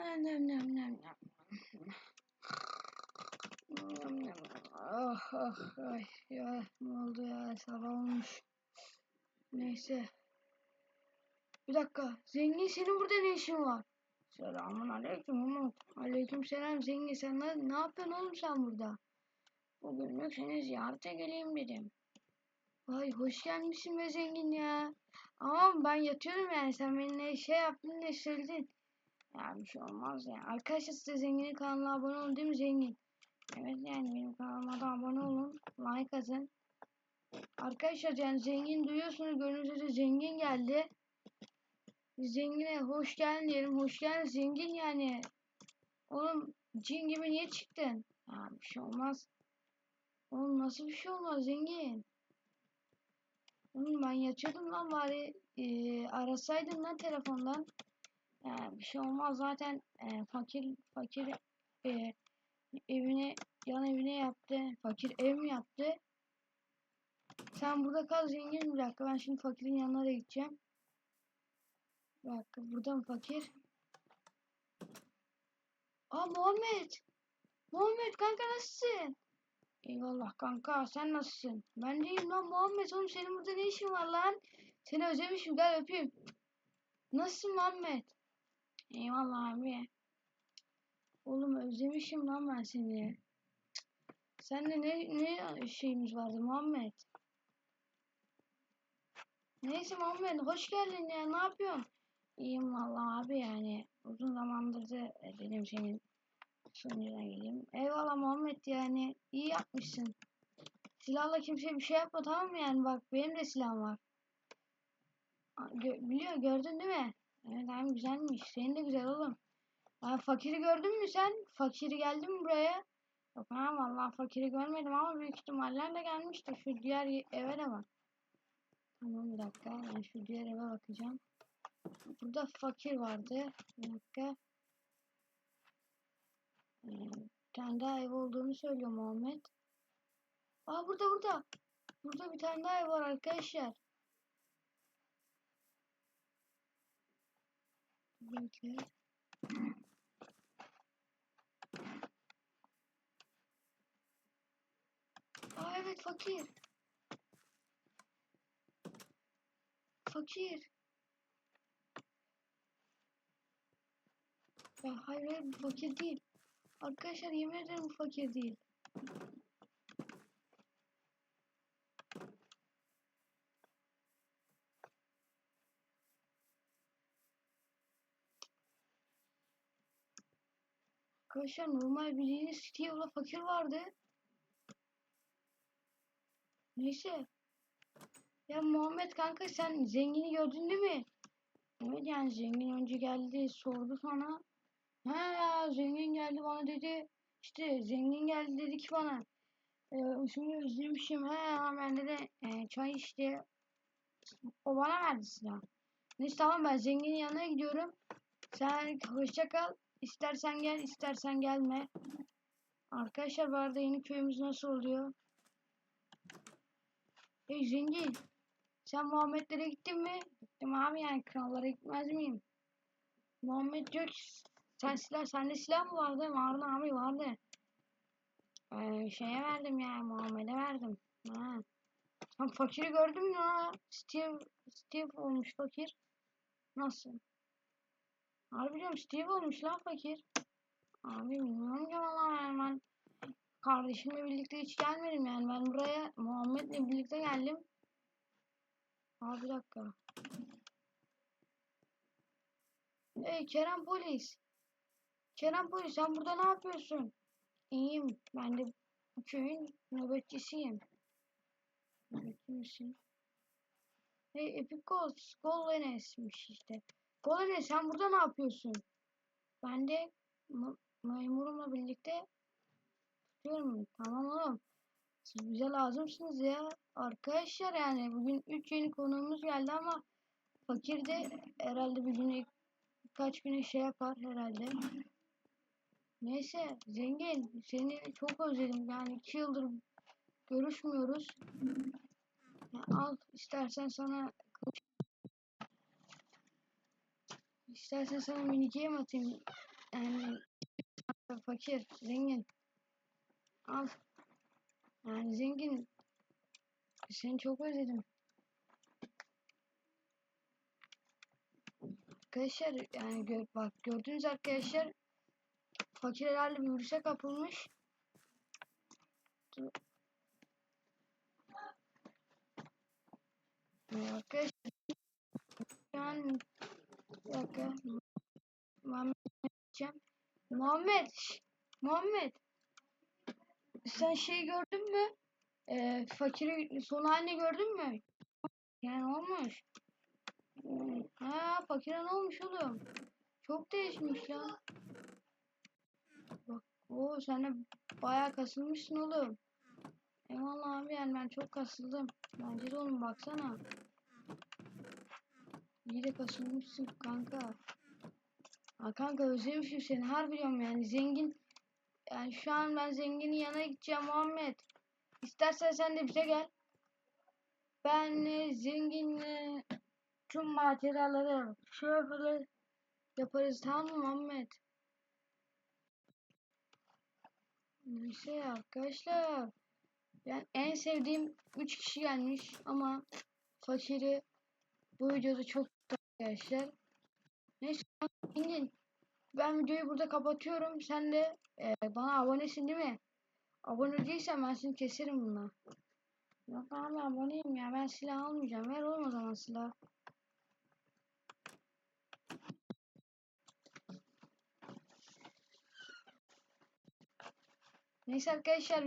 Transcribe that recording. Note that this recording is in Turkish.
Nem nem nem nem. Ah ah ay ya ne oldu ya sabah olmuş. Neyse. Bir dakika. Zengin senin burada ne işin var? Selamun aleyküm Umut. Aleyküm selam zengin sen ne, ne yapıyorsun oğlum sen burada? Bugünlük seni ziyarete geleyim dedim. Vay hoş gelmişsin be zengin ya. Ama ben yatıyorum yani sen beni ne şey yaptın ne söyledin. Ya bir şey olmaz ya. Arkadaşlar size zenginin kanalına abone olun değil mi zengin? Evet yani benim kanalıma da abone olun. Like atın. Arkadaşlar yani zengin duyuyorsunuz üzere zengin geldi. Zengine hoş geldin diyelim. Hoş geldin zengin yani. Oğlum cin gibi niye çıktın? Ya bir şey olmaz. Oğlum nasıl bir şey olmaz zengin? Oğlum ben yatıyordum lan bari e, arasaydın lan telefondan. Ya bir şey olmaz zaten e, fakir fakir e, evine yan evine yaptı. Fakir ev mi yaptı? Sen burada kal zengin bir dakika ben şimdi fakirin yanına da gideceğim. Bir dakika burada mı fakir? Aa Muhammed. Muhammed kanka nasılsın? Eyvallah kanka sen nasılsın? Ben deyim lan Muhammed oğlum senin burada ne işin var lan? Seni özlemişim gel öpeyim. Nasılsın Muhammed? Eyvallah abi. Oğlum özlemişim lan ben seni. Seninle ne, ne şeyimiz vardı Muhammed? Neyse Muhammed hoş geldin ya ne yapıyorsun? İyiyim vallahi abi yani uzun zamandır da dedim senin sunucuna geleyim. Eyvallah Muhammed yani iyi yapmışsın. Silahla kimse bir şey yapma tamam mı yani bak benim de silahım var. Gö biliyor gördün değil mi? Evet abi güzelmiş. Senin de güzel oğlum. Ha, fakiri gördün mü sen? Fakiri geldi mi buraya? Yok ha vallahi fakiri görmedim ama büyük ihtimalle de gelmiştir. Şu diğer eve de bak. Tamam bir dakika. Ben şu diğer eve bakacağım. Burada fakir vardı. Bir dakika. Ee, bir tane daha ev olduğunu söylüyor Muhammed. Aa burada burada. Burada bir tane daha ev var arkadaşlar. Bekle. Aa evet fakir. Fakir. Ya hayır hayır bu fakir değil. Arkadaşlar yemin ederim bu fakir değil. Arkadaşlar normal bildiğiniz Steve'la fakir vardı. Neyse. Ya Muhammed kanka sen zengini gördün değil mi? Evet yani zengin önce geldi sordu sana. Ha zengin geldi bana dedi. İşte zengin geldi dedi ki bana. E, şimdi özlemişim. Ha ben de e, çay işte. O bana verdi silah. Neyse tamam ben zenginin yanına gidiyorum. Sen hoşça kal. İstersen gel istersen gelme. Arkadaşlar bu arada yeni köyümüz nasıl oluyor? Hey zengin. Sen Muhammedlere gittin mi? Gittim abi yani krallara gitmez miyim? Muhammed diyor ki sen silah, sende silah mı vardı? Vardı abi vardı. Ee, şeye verdim yani Muhammed'e verdim. Ha. Sen fakiri gördün mü? Steve, Steve olmuş fakir. Nasıl? Harbi diyorum Steve olmuş lan fakir. Abi bilmiyorum ki valla yani ben kardeşimle birlikte hiç gelmedim yani ben buraya Muhammed'le birlikte geldim. Abi bir dakika. Ey Kerem polis. Kerem polis sen burada ne yapıyorsun? İyiyim. Ben de bu köyün nöbetçisiyim. Nöbetçi misin? Hey Epikos. Golenes'miş işte. Golene sen burada ne yapıyorsun? Ben de memurumla birlikte tutuyorum. Tamam oğlum. Siz bize lazımsınız ya. Arkadaşlar yani bugün 3 yeni konuğumuz geldi ama fakir de herhalde bir güne birkaç güne şey yapar herhalde. Neyse zengin seni çok özledim yani 2 yıldır görüşmüyoruz. Ya al istersen sana istersen sana mini game atayım. yani fakir, zengin. Al. Yani zengin. Seni çok özledim. Arkadaşlar yani gör, bak gördüğünüz arkadaşlar fakir herhalde bir virüse kapılmış. Arkadaşlar an bir dakika Muhammed. Muhammed Muhammed sen şey gördün mü? Ee, fakirin son halini gördün mü? Yani olmuş. Ha fakire ne olmuş oğlum? Çok değişmiş lan. Bak o sen de bayağı kasılmışsın oğlum. Eyvallah abi yani ben çok kasıldım. Bence de oğlum baksana. İyi de kasılmışsın kanka. Ha kanka özlemişim seni harbi diyorum yani zengin. Yani şu an ben zenginin yanına gideceğim Muhammed. İstersen sen de bize gel. Ben e, tüm macerayları şöyle yaparız tamam mı Muhammed? Neyse arkadaşlar. Ben en sevdiğim 3 kişi gelmiş ama fakiri bu videoda çok arkadaşlar. Neyse. Ben videoyu burada kapatıyorum. Sen de e, bana abonesin değil mi? Abone değilsen ben seni keserim bununla. Yok abi aboneyim ya. Ben silah almayacağım. Ver oğlum o zaman silah. Neyse arkadaşlar